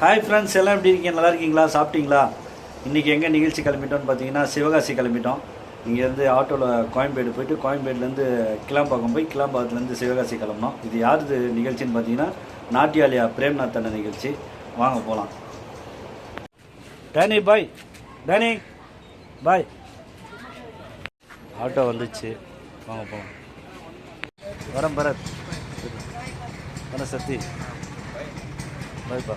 Hi friends எல்லாம் எப்படி இருக்கீங்க? நல்லா இருக்கீங்களா? சாப்பிட்டீங்களா? இன்றைக்கி எங்கே நிகழ்ச்சி கிளம்பிட்டோம்னு பார்த்தீங்கன்னா சிவகாசி கிளம்பிட்டோம். இங்கேருந்து ஆட்டோவில் கோயம்பேடு போயிட்டு கோயம்பேடுலேருந்து கிளாம்பாக்கம் போய் கிளாம்பாக்கத்துலேருந்து சிவகாசி கிளம்பினோம். இது யாருது நிகழ்ச்சின்னு பார்த்தீங்கன்னா நாட்டியாலியா பிரேம்நாத் அண்ணன் நிகழ்ச்சி. வாங்க போகலாம் Danny bhai. Danny bhai. Auto வந்துச்சு. வாங்க போகலாம் வரேன் பரத். வரேன் சத்தி பாய்ப்பா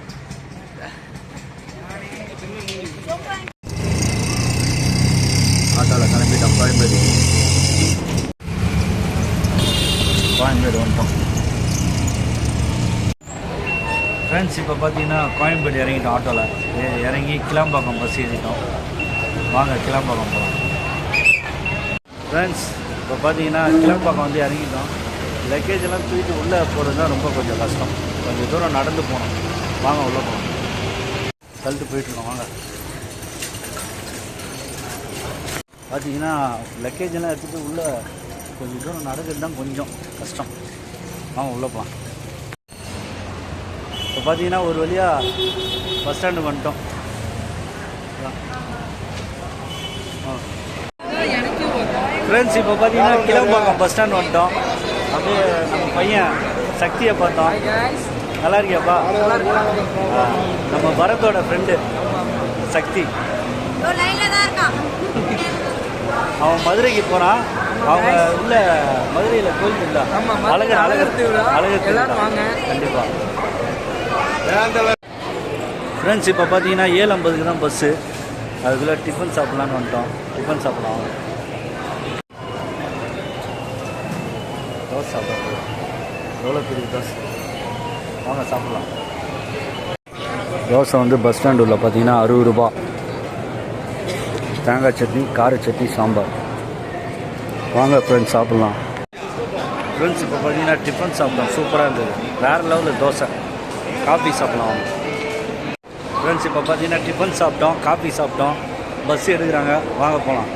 ஆட்டோவில் கிளம்பிட்டோம் கோயம்பேடு. கோயம்பேடு வந்துட்டோம் ஃப்ரெண்ட்ஸ் இப்போ பார்த்தீங்கன்னா கோயம்பேடு இறங்கிட்டோம் ஆட்டோவில் இறங்கி கிளம்பாக்கம் பஸ் ஏறிட்டோம். வாங்க கிளம்பாக்கம் போகலாம் ஃப்ரெண்ட்ஸ் இப்போ பார்த்தீங்கன்னா கிளம்பாக்கம் வந்து இறங்கிட்டோம். லக்கேஜ் எல்லாம் தூக்கிட்டு உள்ளே போகிறது தான் ரொம்ப கொஞ்சம் கஷ்டம். கொஞ்சம் தூரம் நடந்து போகணும். வாங்க உள்ளே போகணும் தள்ளிட்டு போயிட்டுருக்கோம் வாங்க. பார்த்தீங்கன்னா லக்கேஜ் எல்லாம் எடுத்துகிட்டு உள்ளே கொஞ்சம் தூரம் நடக்கிறது தான் கொஞ்சம் கஷ்டம். வாங்க உள்ளே போகலாம் இப்போ பார்த்தீங்கன்னா ஒரு வழியாக பஸ் ஸ்டாண்டு வந்துட்டோம். ஃப்ரெண்ட்ஸ் இப்போ பார்த்தீங்கன்னா கிளம்பாக்கம் பஸ் ஸ்டாண்ட் வந்துட்டோம். அப்படியே நம்ம பையன் சக்தியை பார்த்தோம். நல்லா இருக்கியாப்பா? நம்ம பரத்தோட ஃப்ரெண்டு சக்தி. லைன்ல தான் இருக்கான். அவன் மதுரைக்கு போகிறான் அவங்க உள்ள மதுரையில் கோயில் இல்லை அழகர் அழகர். அழகர். கண்டிப்பாக ஃப்ரெண்ட்ஸ் இப்போ பார்த்தீங்கன்னா ஏழு ஐம்பதுக்கு தான் பஸ்ஸு அதுக்குள்ளே டிஃபன் சாப்பிட்லான்னு வந்துட்டோம். டிஃபன் சாப்பிடலாம். தோசை சாப்பிடலாம். எவ்வளோ பெரிய தோசை வாங்க சாப்பிட்லாம். தோசை வந்து பஸ் ஸ்டாண்ட் உள்ள பார்த்தீங்கன்னா அறுபது ரூபா. தேங்காய் சட்னி கார சட்னி சாம்பார். வாங்க ஃப்ரெண்ட்ஸ் சாப்பிட்லாம். ஃப்ரெண்ட்ஸ் இப்போ பார்த்தீங்கன்னா டிஃபன் சாப்பிட்டோம் சூப்பராக இருந்தது. வேறு லெவலில் தோசை. காஃபி சாப்பிடலாம் வாங்க. ஃப்ரெண்ட்ஸ் இப்போ பார்த்தீங்கன்னா டிஃபன் சாப்பிட்டோம் காஃபி சாப்பிட்டோம். பஸ் எடுக்கிறாங்க. வாங்க போகலாம்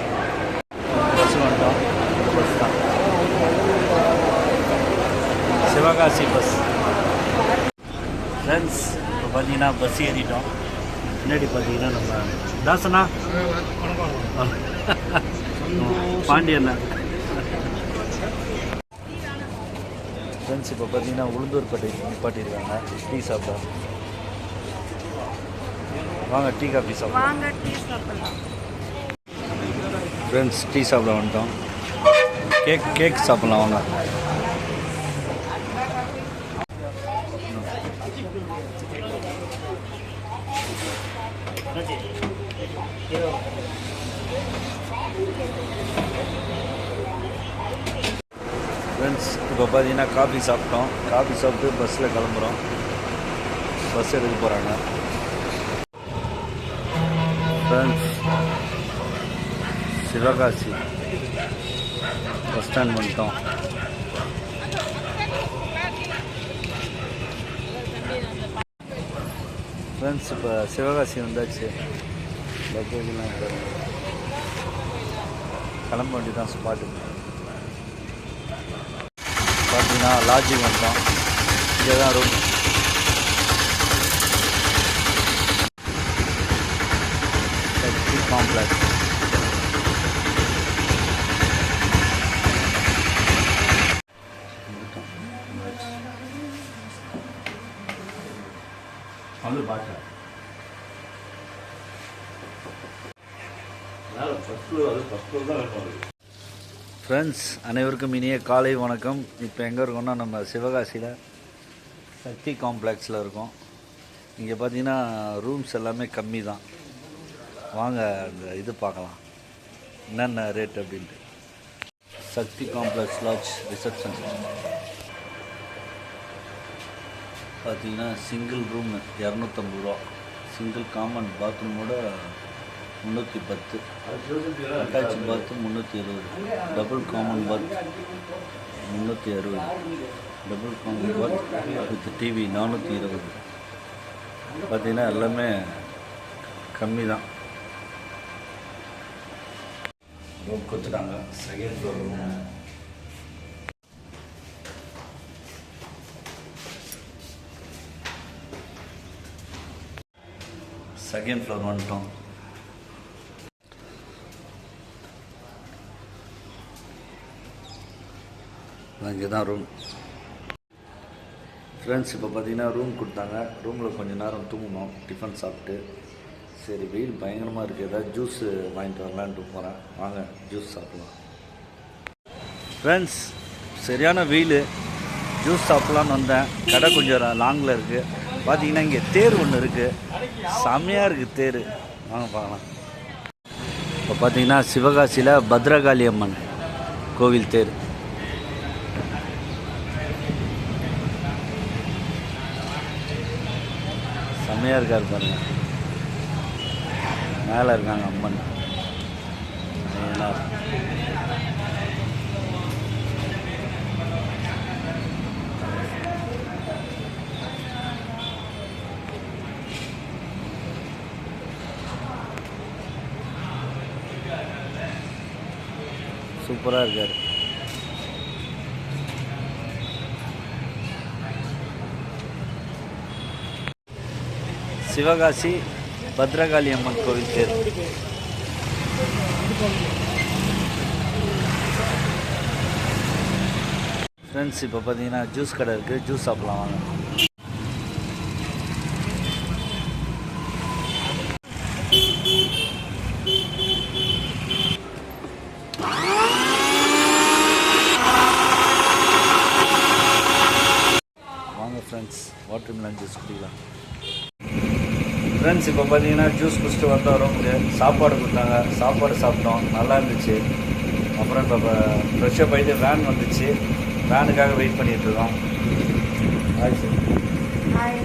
பஸ் வந்துட்டோம். பஸ் தான். சிவகாசி பஸ் ஃப்ரெண்ட்ஸ் இப்போ பார்த்தீங்கன்னா பஸ் ஏறிட்டோம். முன்னாடி பார்த்தீங்கன்னா நம்ம தாசனா? பாண்டியண்ணா. ஃப்ரெண்ட்ஸ் இப்போ பார்த்தீங்கன்னா உளுந்தூர்பேட்டை நிப்பாட்டியிருக்காங்க. டீ சாப்பிட்டா வாங்க டீ காஃபி சாப்பிடலாம். ஃப்ரெண்ட்ஸ் டீ சாப்பிட வந்துட்டோம். கேக் கேக் சாப்பிட்லாம் வாங்க ஃப்ரெண்ட்ஸ் இப்போ பார்த்தீங்கன்னா காஃபி சாப்பிட்டோம். காஃபி சாப்பிட்டு பஸ்ஸில் கிளம்புறோம். பஸ் எடுக்க போகிறாங்க ஃப்ரெண்ட்ஸ் சிவகாசி பஸ் ஸ்டாண்ட் வந்துட்டோம் ஃப்ரெண்ட்ஸ் இப்போ சிவகாசி வந்தாச்சு. லக்கேஜ்லாம் இப்போ கிளம்ப வேண்டியதான் ஸ்பாட்டு பார்த்தீங்கன்னா லாட்ஜிங் வந்துட்டோம் இங்கே தான் ரூம் காம்ப்ளெக்ஸ் வந்து பாஷா அதனால் ஃபஸ்ட் ஃப்ளோர் அது ஃபஸ்ட் ஃப்ளோர் தான் வேணும் ஃப்ரெண்ட்ஸ் அனைவருக்கும் இனிய காலை வணக்கம். இப்போ எங்கே இருக்கோம்னா நம்ம சிவகாசியில் சக்தி காம்ப்ளெக்ஸில் இருக்கோம். இங்கே பார்த்தீங்கன்னா ரூம்ஸ் எல்லாமே கம்மி தான் வாங்க அந்த இது பார்க்கலாம். என்னென்ன ரேட் அப்படின்ட்டு. சக்தி காம்ப்ளெக்ஸ் லாட்ஜ் ரிசப்ஷன் பார்த்தீங்கன்னா சிங்கிள் ரூம் இரநூத்தம்பது ரூபா. சிங்கிள் காமன் பாத்ரூமோட முந்நூற்றி பத்து. அட்டாச் பாத்து முந்நூற்றி இருபது. டபுள் காமன் பாத் முந்நூற்றி அறுபது. Double common bath with TV நானூற்றி இருபது. பார்த்தீங்கன்னா எல்லாமே கம்மி தான் ரூம் கொடுத்துட்டாங்க. Second floor room second floor வந்துட்டோம். இங்கே தான் ரூம் ஃப்ரெண்ட்ஸ் இப்போ பார்த்தீங்கன்னா ரூம் கொடுத்தாங்க. ரூமில் கொஞ்சம் நேரம் தூங்கணும். டிஃபன் சாப்பிட்டு. சரி வெயில் பயங்கரமாக இருக்குது ஏதாவது ஜூஸ் வாங்கிட்டு வரலான்ட்டு போகிறேன் வாங்க ஜூஸ் சாப்பிட்லாம். ஃப்ரெண்ட்ஸ் சரியான வெயில். ஜூஸ் சாப்பிட்லான்னு வந்தேன். கடை கொஞ்சம் லாங்கில் இருக்குது பார்த்தீங்கன்னா இங்கே தேர் ஒன்று இருக்குது செம்மையாக இருக்குது தேர். வாங்க பார்க்கலாம். இப்போ பார்த்தீங்கன்னா சிவகாசியில் பத்ரகாளி அம்மன் கோவில் தேர். செம்மையாக இருக்கார் பாருங்க. மேலே இருக்காங்க அம்மன். சூப்பராக இருக்கார். சிவகாசி பத்ரகாளி அம்மன் கோவில் தேர். ஃப்ரெண்ட்ஸ் இப்போ பார்த்தீங்கன்னா ஜூஸ் கடை இருக்குது ஜூஸ் சாப்பிட்லாம் வாங்க. வாங்க ஃப்ரெண்ட்ஸ் வாட்டர் மிலன் ஜூஸ் குடிக்கலாம். ஃப்ரெண்ட்ஸ் இப்போ பார்த்தீங்கன்னா ஜூஸ் குடிச்சிட்டு வந்தோம் ரூமுக்கு சாப்பாடு கொடுத்தாங்க. சாப்பாடு சாப்பிட்டோம். நல்லா இருந்துச்சு. அப்புறம் இப்போ ஃப்ரெஷ்ஷாக போயிட்டு வேன் வந்துச்சு. வேனுக்காக வெயிட் பண்ணிட்டு இருக்கோம். ஹாய் சார்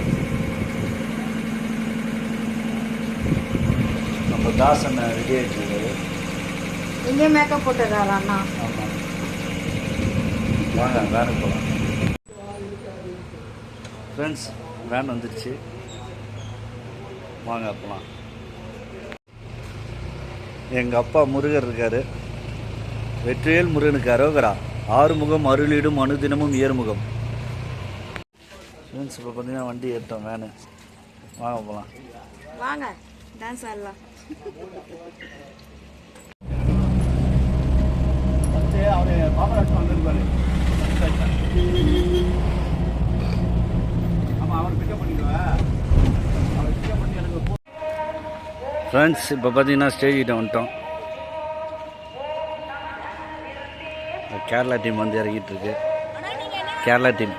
நம்ம தாசன் ரெடி ஆகிட்டு இருக்காரு இங்கே மேக்கப் போட்டுறாரு அண்ணா. ஆமாம் வாங்க வேனுக்கு போகலாம் ஃப்ரெண்ட்ஸ் வேன் வந்துடுச்சு வாங்க போகலாம் எங்கள் அப்பா முருகர் இருக்கார். வெற்றிவேல் முருகனுக்கு அரோகரா. ஆறுமுகம் அருளிடும் அனுதினமும் ஏறுமுகம். ஃப்ரெண்ட்ஸ் இப்போ பார்த்தீங்கன்னா வண்டி ஏற்றோம் வேனு வாங்க போகலாம் வாங்க டான்ஸ் ஆடலாம் ஃப்ரெண்ட்ஸ் இப்போ பார்த்தீங்கன்னா ஸ்டேஜ்கிட்ட வந்துட்டோம். கேரளா டீம் வந்து இறங்கிட்டு இருக்கு. கேரளா டீம்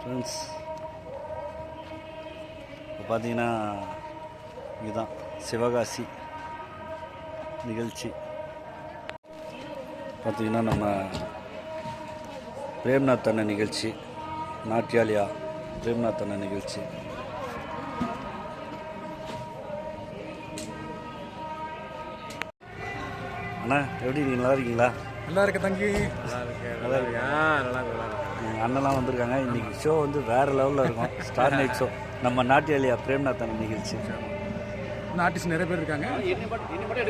ஃப்ரெண்ட்ஸ் இப்போ பார்த்தீங்கன்னா இதுதான் சிவகாசி நிகழ்ச்சி. பார்த்தீங்கன்னா நம்ம பிரேம்நாத் அண்ணன் நிகழ்ச்சி. நாட்டியாலியா பிரேம்நாத் அண்ணன் நிகழ்ச்சி அண்ணா எப்படி இருக்கீங்க? நல்லா இருக்கீங்களா? நல்லா இருக்க தங்கி. நல்லா இருக்கு நல்லா இருக்கு நல்லா இருக்கு எங்கள் அண்ணன்லாம் வந்திருக்காங்க. இன்னைக்கு ஷோ வந்து வேற லெவலில் இருக்கும். ஸ்டார் நைட் ஷோ நம்ம நாட்டியாலியா பிரேம்நாத் அண்ணன் நிகழ்ச்சி இன்னும் ஆர்டிஸ்ட் நிறைய பேர் இருக்காங்க.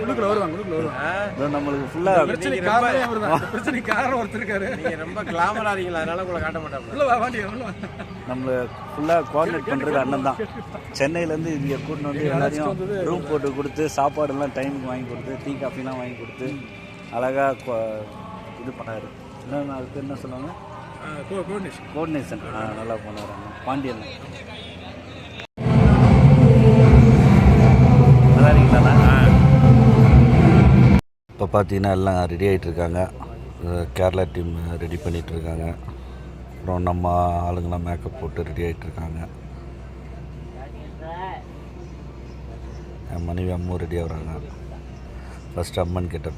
உள்ளுக்குள்ள வருவாங்க உள்ளுக்குள்ள வருவாங்க. நம்மளுக்கு ஃபுல்லாக பிரச்சனை காரணம் அவர் தான். பிரச்சனை காரணம் ஒருத்தர் இருக்காரு. நீங்க ரொம்ப கிளாமரா இருக்கீங்களா? அதனால உங்களை காட்ட மாட்டாங்க உள்ள வா வாண்டி உள்ள. நம்மளை ஃபுல்லாக கோஆர்டினேட் பண்ணுறது அண்ணன் தான். சென்னையிலேருந்து இங்கே கூட்டின்னு வந்து எல்லாரையும் ரூம் போட்டு கொடுத்து சாப்பாடெல்லாம் டைமுக்கு வாங்கி கொடுத்து டீ காஃபிலாம் வாங்கி கொடுத்து அழகாக இது பண்ணார். என்ன அதுக்கு என்ன சொல்லுவாங்க கோஆர்டினேஷன். கோஆர்டினேஷன் நல்லா பண்ணார் பாண்டியன். இப்போ பார்த்தீங்கன்னா எல்லாம் ரெடி ஆகிட்டு இருக்காங்க கேரளா டீம் ரெடி பண்ணிகிட்டு இருக்காங்க அப்புறம் நம்ம ஆளுங்களாம் மேக்கப் போட்டு ரெடி ஆகிட்டு இருக்காங்க என் மனைவி அம்மும் ரெடி ஆகுறாங்க. ஃபஸ்ட்டு அம்மன் கிட்ட.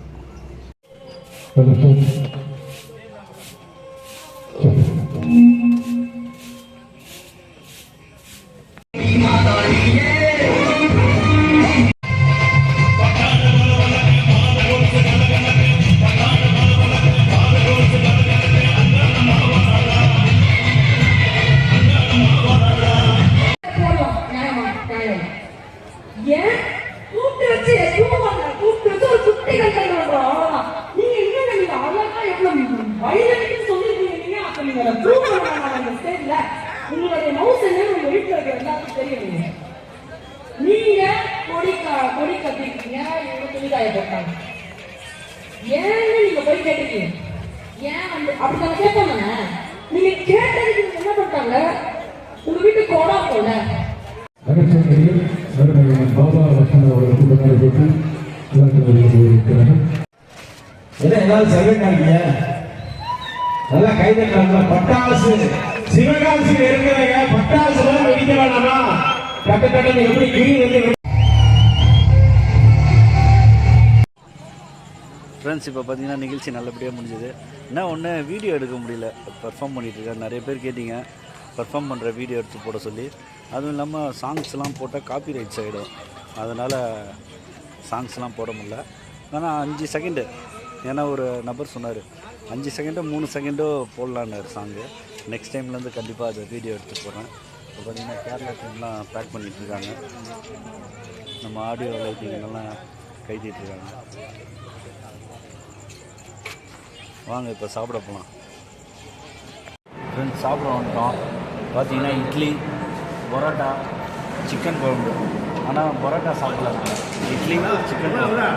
தெரியும். நீங்க கொடி கொடி கட்டிருக்கீங்க இவங்க துணிக்காய போட்டாங்க. ஏன்னு நீங்க போய் ஏன் வந்து அப்படிதான் கேட்பாங்க. நீங்க கேட்டதுக்கு என்ன பண்ணிட்டாங்க? உங்க வீட்டுக்கு கொடா போல பாபா லட்சுமண அவர்கள் குடும்பத்தை பற்றி நல்லா கை தட்டாங்க பட்டாசு. சிவகாசி இருக்கிறவங்க பட்டாசு வெடிக்க வேணாமா? கட்ட கட்டணம் எப்படி கிரி வந்து ஃப்ரெண்ட்ஸ் இப்போ பார்த்தீங்கன்னா நிகழ்ச்சி நல்லபடியாக முடிஞ்சது. என்ன ஒன்று வீடியோ எடுக்க முடியல. பெர்ஃபார்ம் பண்ணிட்டு இருக்கேன் நிறைய பேர் கேட்டிங்க. பர்ஃபார்ம் பண்ணுற வீடியோ எடுத்து போட சொல்லி. அதுவும் இல்லாமல் சாங்ஸ்லாம் போட்டால் காப்பி ரைட்ஸ் ஆகிடும் அதனால் சாங்ஸ்லாம் போட முடில ஆனால் அஞ்சு செகண்டு ஏன்னா ஒரு நபர் சொன்னார். அஞ்சு செகண்டோ மூணு செகண்டோ போடலான்னாரு சாங்கு நெக்ஸ்ட் டைம்லேருந்து கண்டிப்பாக அதை வீடியோ எடுத்து போகிறேன் இப்போ பார்த்தீங்கன்னா கேரளா டீம்லாம் பேக் பண்ணிகிட்டு இருக்காங்க. நம்ம ஆடியோ லைட்டிங்லாம் கைத்திட்டு இருக்காங்க. வாங்க இப்போ சாப்பிட போகலாம் ஃப்ரெண்ட்ஸ் சாப்பிட வந்துட்டோம். பார்த்தீங்கன்னா இட்லி பரோட்டா சிக்கன் குழம்பு. ஆனால் பரோட்டா சாப்பிடலாம் இட்லி சிக்கன் குழம்பு.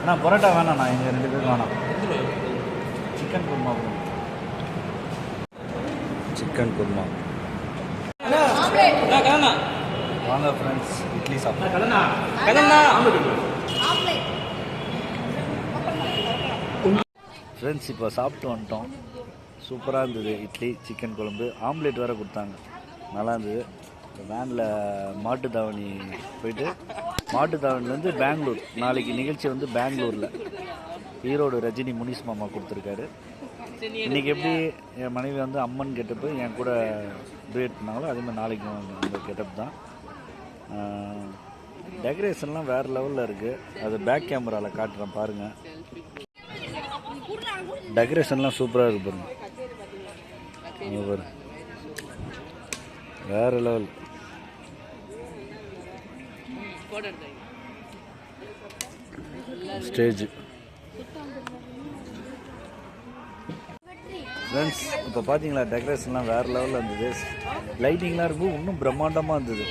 அண்ணா பரோட்டா வேணாண்ணா எங்கள் ரெண்டு பேரும் வேணாம். சிக்கன் குழம்பு சிக்கன் குருமா. வாங்க ஃப்ரெண்ட்ஸ் இட்லி சாப்பிடலாம். ஃப்ரெண்ட்ஸ் இப்போ சாப்பிட்டு வந்துட்டோம். சூப்பராக இருந்தது இட்லி சிக்கன் குழம்பு. ஆம்லேட் வேறு கொடுத்தாங்க. நல்லா இருந்தது. வேனில் மாட்டு தாவணி போயிட்டு மாட்டு தாவணிலேருந்து பெங்களூர். நாளைக்கு நிகழ்ச்சி வந்து பெங்களூரில். ஈரோடு ரஜினி முனிஸ் மாமா கொடுத்துருக்காரு. இன்றைக்கி எப்படி என் மனைவி வந்து அம்மன் கெட்டப்பு என் கூட டூயட் பண்ணாங்களோ அதே மாதிரி நாளைக்கும் அந்த கெட்டப் தான். டெக்கரேஷன்லாம் வேறு லெவலில் இருக்குது அது பேக் கேமராவில் காட்டுறேன் பாருங்கள் டெக்கரேஷன்லாம் சூப்பராக இருக்கு பாருங்க. அங்க பாரு. வேற லெவல் ஸ்டேஜ் ஃப்ரெண்ட்ஸ் இப்போ பார்த்தீங்களா டெக்கரேஷன்லாம் வேறு லெவலில் இருந்தது. லைட்டிங்லாம் இருக்கும் இன்னும் பிரம்மாண்டமாக இருந்தது.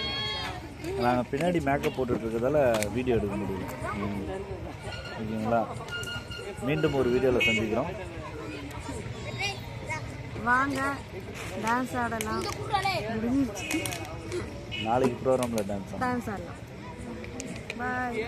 நாங்கள் பின்னாடி மேக்கப் போட்டுட்டு இருக்கிறதால வீடியோ எடுக்க முடியல. ஓகேங்களா? மீண்டும் ஒரு வீடியோவில் சந்திக்கிறோம். வாங்க டான்ஸ் ஆடலாம். நாளைக்கு ப்ரோக்ராமில் டான்ஸ் டான்ஸ் ஆடலாம். பாய்